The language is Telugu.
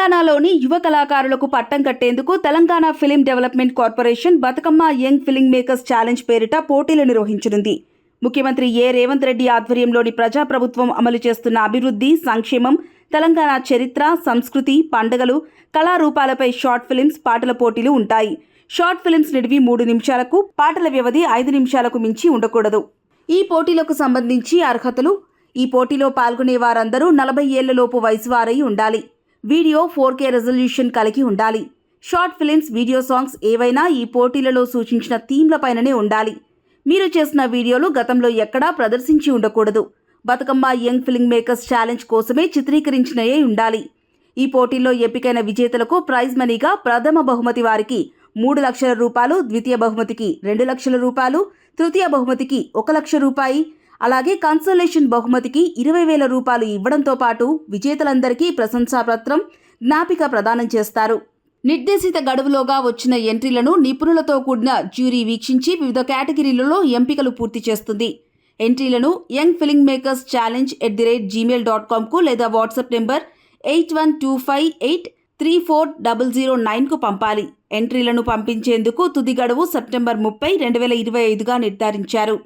తెలంగాణలోని యువ కళాకారులకు పట్టం కట్టేందుకు Telangana film development corporation Bathukamma young film makers challenge పేరిట పోటీలు నిర్వహించనుంది. ముఖ్యమంత్రి ఏ. రేవంత్ రెడ్డి ఆధ్వర్యంలోని ప్రజాప్రభుత్వం అమలు చేస్తున్న అభివృద్ధి సంక్షేమం తెలంగాణ చరిత్ర సంస్కృతి పండుగలు కళారూపాలపై షార్ట్ ఫిలిమ్స్ పాటల పోటీలు ఉంటాయి. షార్ట్ ఫిలిమ్స్ నిడివి మూడు నిమిషాలకు పాటల వ్యవధి ఐదు నిమిషాలకు మించి ఉండకూడదు. ఈ పోటీలకు సంబంధించి అర్హతలు ఈ పోటీలో పాల్గొనే వారందరూ నలభై ఏళ్ళలోపు వయసు వారై ఉండాలి. వీడియో ఫోర్ కే రెజల్యూషన్ కలిగి ఉండాలి. షార్ట్ ఫిలిమ్స్ వీడియో సాంగ్స్ ఏవైనా ఈ పోటీలలో సూచించిన థీమ్లపైననే ఉండాలి. మీరు చేసిన వీడియోలు గతంలో ఎక్కడా ప్రదర్శించి ఉండకూడదు. Bathukamma young film makers challenge కోసమే చిత్రీకరించినయే ఉండాలి. ఈ పోటీల్లో ఎంపికైన విజేతలకు ప్రైజ్ మనీగా ప్రథమ బహుమతి వారికి మూడు లక్షల రూపాయలు ద్వితీయ బహుమతికి రెండు లక్షల రూపాయలు తృతీయ బహుమతికి ఒక లక్ష రూపాయి అలాగే కన్సోలేషన్ బహుమతికి ఇరవై వేల రూపాయలు ఇవ్వడంతో పాటు విజేతలందరికీ ప్రశంసాపత్రం జ్ఞాపిక ప్రదానం చేస్తారు. నిర్దేశిత గడువులోగా వచ్చిన ఎంట్రీలను నిపుణులతో కూడిన జ్యూరీ వీక్షించి వివిధ కేటగిరీలలో ఎంపికలు పూర్తి చేస్తుంది. ఎంట్రీలను young film makers challenge at the rate Gmail dot కామ్కు లేదా WhatsApp number eight one two five eight three four double zero నైన్కు పంపాలి. ఎంట్రీలను పంపించేందుకు తుది గడువు సెప్టెంబర్ ముప్పై రెండు వేల ఇరవై ఐదుగా నిర్ధారించారు.